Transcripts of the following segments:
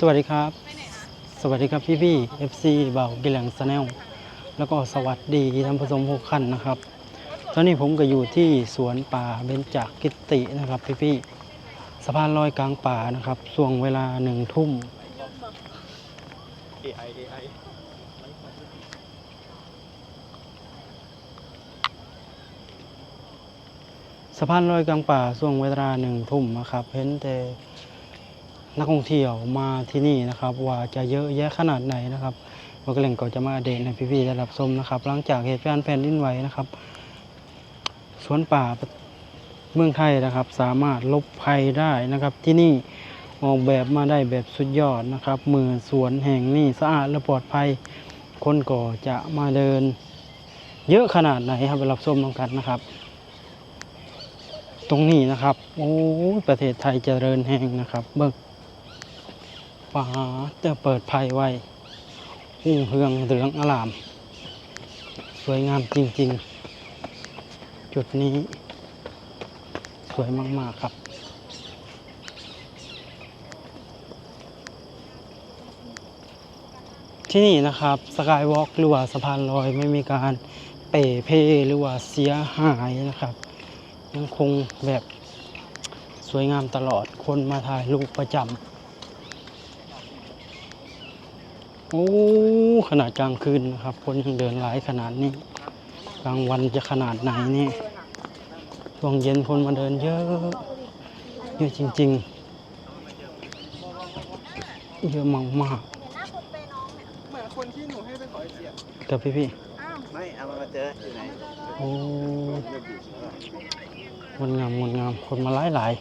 สวัสดีครับ สวัสดีครับพี่พี่เอฟซีเบากิแหลงสแนลแล้วก็สวัสดีท่านผู้ชมทุกท่านนะครับ ตอนนี้ผมก็อยู่ที่สวนป่าเบญจกิตินะครับพี่พี่สะพานลอยกลางป่านะครับช่วงเวลาหนึ่งทุ่ม AI AI สะพานลอยกลางป่าช่วงเวลาหนึ่งทุ่มนะครับเห็นแต่ นักท่องเที่ยวมาที่นี่นะครับ ว่าจะเยอะแยะขนาดไหนนะครับเราก็เล่งก็จะมาเดตให้พี่ๆได้รับชมนะครับ หลังจากเหตุการณ์แผ่นดินไหวนะครับสวนป่าเมืองไทยนะครับ สามารถลบภัยได้นะครับ ที่นี่ออกแบบมาได้แบบสุดยอดนะครับมือสวนแห่งนี้สะอาดและปลอดภัย คนก็จะมาเดิน เยอะขนาดไหนครับไปรับชมน้องกันนะครับ ตรงนี้นะครับ โอ้ประเทศไทยเจริญแห่งนะครับ เบิก ป่าจะเปิดภัยไว้หุ่งเฮืองเหลืองอลาม สวยงามจริง ๆ จุดนี้ สวยมาก ๆ ครับ ที่นี่นะครับสกายวอล์กหรือว่าสะพานลอยไม่มีการเป๋เพหรือว่าเสียหายนะครับ ยังคงแบบสวยงามตลอดคนมาถ่ายรูปประจำ โอ้ขนาดกลางคืนนะครับ คนยังเดินหลายขนาดนี้ กลางวันจะขนาดไหนนี่ช่วงเย็นคนมาเดินเยอะเยอะจริง ๆ เยอะมากเห็นหน้าคนเปย์น้องเนี่ยเหมือนคนที่หนูให้ไปขอไอเสียๆกับพี่อ้าวไม่เอามาเจออยู่ไหนๆโอ้งดงามงดงามคนมาหลายหลาย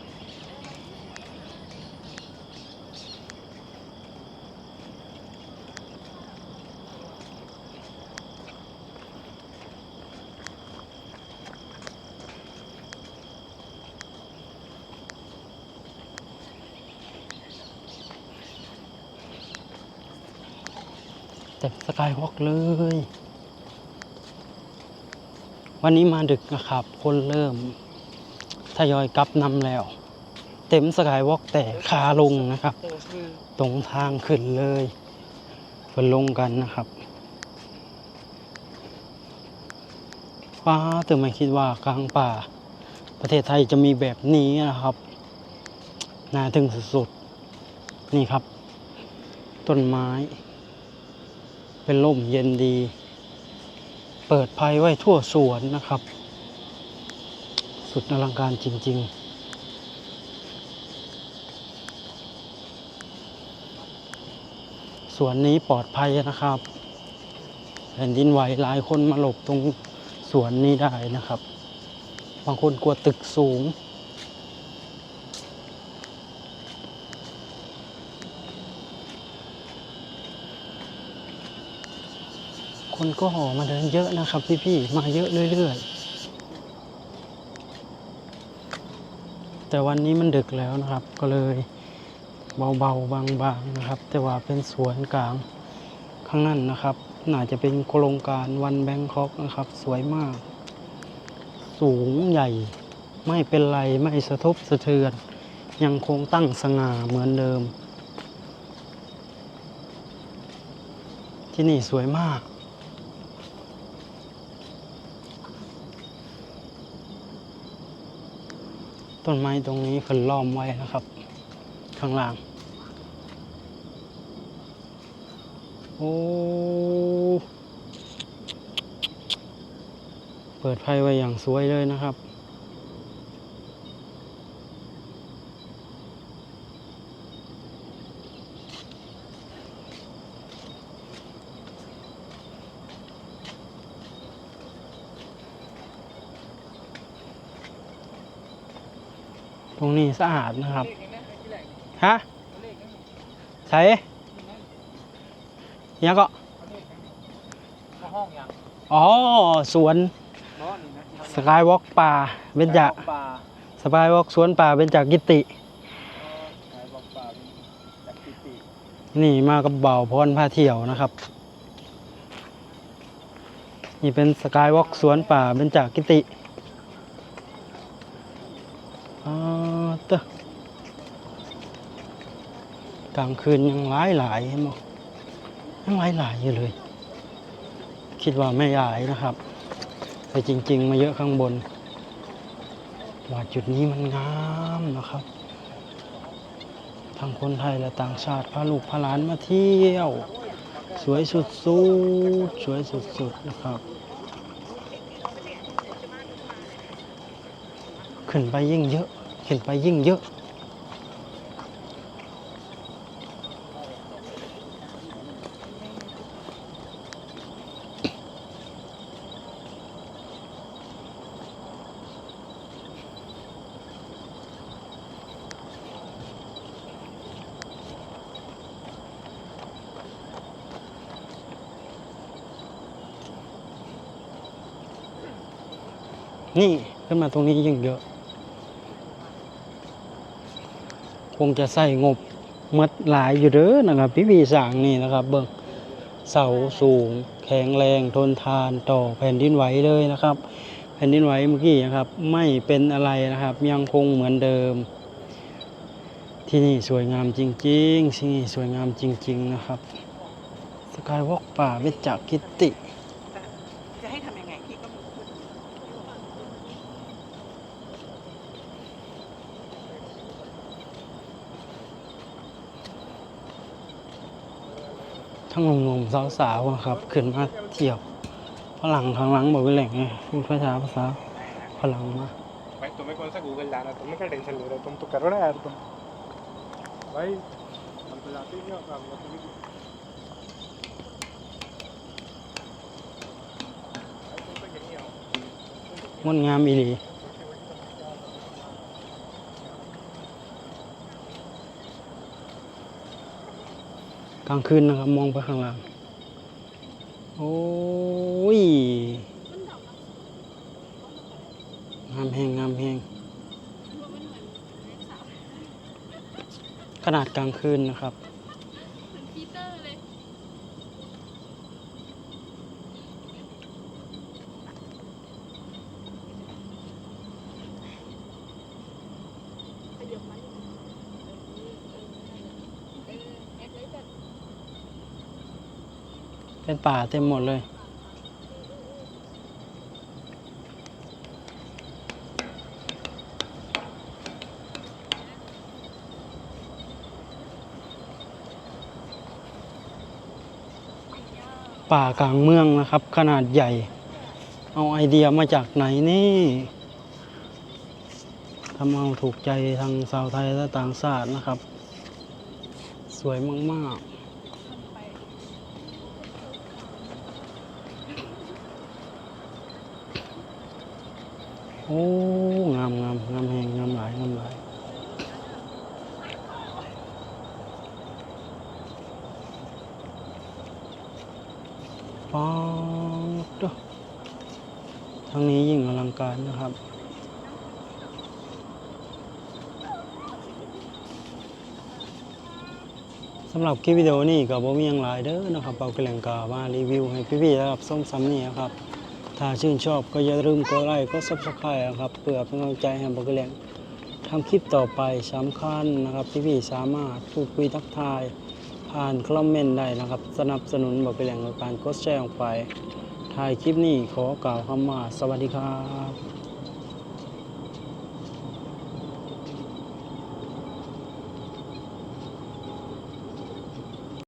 เต็มสกายวอล์กเลย วันนี้มาดึกนะครับ คนเริ่มทยอยกลับนำแล้ว เต็มสกายวอล์กแต่ขาลงนะครับ ตรงทางขึ้นเลยเพิ่นลงกันนะครับป้าแต่ไม่คิดว่ากลางป่า ประเทศไทยจะมีแบบนี้นะครับน่าทึ่งสุดๆ นี่ครับ ต้นไม้ เป็นร่มเย็นดี เปิดภัยไว้ทั่วสวนนะครับ สุดอลังการจริง ๆสวนนี้ปลอดภัยนะครับแผ่นดินไหวหลายคนมาหลบตรงสวนนี้ได้นะครับ บางคนกลัวตึกสูง คนก็ห่อมาเดินเยอะนะครับพี่ๆมาเยอะเรื่อยๆ แต่วันนี้มันดึกแล้วนะครับ ก็เลยเบาๆ บางๆนะครับ แต่ว่าเป็นสวนกลางข้างนั้นนะครับ น่าจะเป็นโครงการวันแบงคอกนะครับ สวยมาก สูงใหญ่ไม่เป็นไรไม่สะทบสะเทือน ยังคงตั้งสง่าเหมือนเดิม ที่นี่สวยมาก ต้นไม้ตรงนี้เพิ่นล้อมไว้นะครับ ข้างล่าง โอ้เปิดไฟไว้อย่างสวยเลยนะครับ ตรงนี้สะอาดนะครับฮะใช่ยังก็ห้องยังอ๋อสวนนอนนี่นะสกายวอล์กป่าเบญจปลาสกายวอล์กสวนป่าเบญจกิติขายบอกปลาจากปิติ นี่มากับเบาพรพาเที่ยวนะครับ นี่เป็นสกายวอล์กสวนป่าเบญจกิติอ๋อ เตะกลางคืนยังหลายหลายๆเห็นบ่ยังหลายหลายอยู่เลย คิดว่าไม่ใหญ่นะครับ แต่จริง ๆ มาเยอะข้างบน ว่าจุดนี้มันงามนะครับ ทั้งคนไทยและต่างชาติพาลูกพาหลานมาเที่ยว สวยสุดๆสวยสุดๆนะครับขึ้นไปยิ่งเยอะ ขึ้นไปยิ่งเยอะนี่ขึ้นมาตรงนี้ยิ่งเยอะ คงจะใส่งบหมดหลายอยู่เด้อนะครับ พี่วีสั่งนี่นะครับ เบิ่งเสาสูง แข็งแรงทนทานต่อแผ่นดินไหวเลยนะครับ แผ่นดินไหวเมื่อกี้นะครับ ไม่เป็นอะไรนะครับ ยังคงเหมือนเดิม ที่นี่สวยงามจริงๆที่นี่สวยงามจริง ๆ นะครับสกายวอล์กป่าเวชจักรกิติ จะให้ทำยังไงพี่ก็ไม่รู้ ทั้งหนุ่มๆสาวๆอะครับ ขึ้นมาเที่ยวฝรั่งทางหลังบอกเป็นแหล่งไงพูดภาษาภาษาฝรั่งมา भाई तुम्हें कौन सा गूगल जाना तुम्हें क्या टेंशन ले रहे हो तुम तो करो ना यार तुम भाई हम तो जाते ही नहीं होगा हम लोग तो भी- भाई, तुम तो यहीं आओ งดงามอีหลี กลางคืนนะครับ มองไปข้างล่าง โอ้ยงามแหงงามแหงขนาดกลางคืนนะครับ พีเตอร์เลย เป็นป่าเต็มหมดเลยป่ากลางเมืองนะครับ ขนาดใหญ่ เอาไอเดียมาจากไหนนี่ทำเอาถูกใจทางชาวไทยและต่างชาตินะครับ สวยมาก ๆ โอ้งามงามงามแหงงามหลายงามหลายป๊าดทางนี้ยิ่งอลังการนะครับสำหรับคลิปวิดีโอนี้ก็บ่มีหยังหลายเด้อนะครับเอากระแหลงกามารีวิวให้พี่ๆนะครับส้มซ้ำนี่ครับ ถ้าชื่นชอบก็อย่าลืมกดไลค์ก็ซับสไครต์นะครับเพื่อเป็นกำลังใจให้บอกเรียงทำคลิปต่อไปสำคัญนะครับพี่ๆสามารถพูดคุยทักทาย ผ่านคอมเมนต์ได้นะครับ สนับสนุนบอกเรียงในการกดแชร์ออกไปถ่ายคลิปนี้ขอกล่าวคำว่าสวัสดีครับ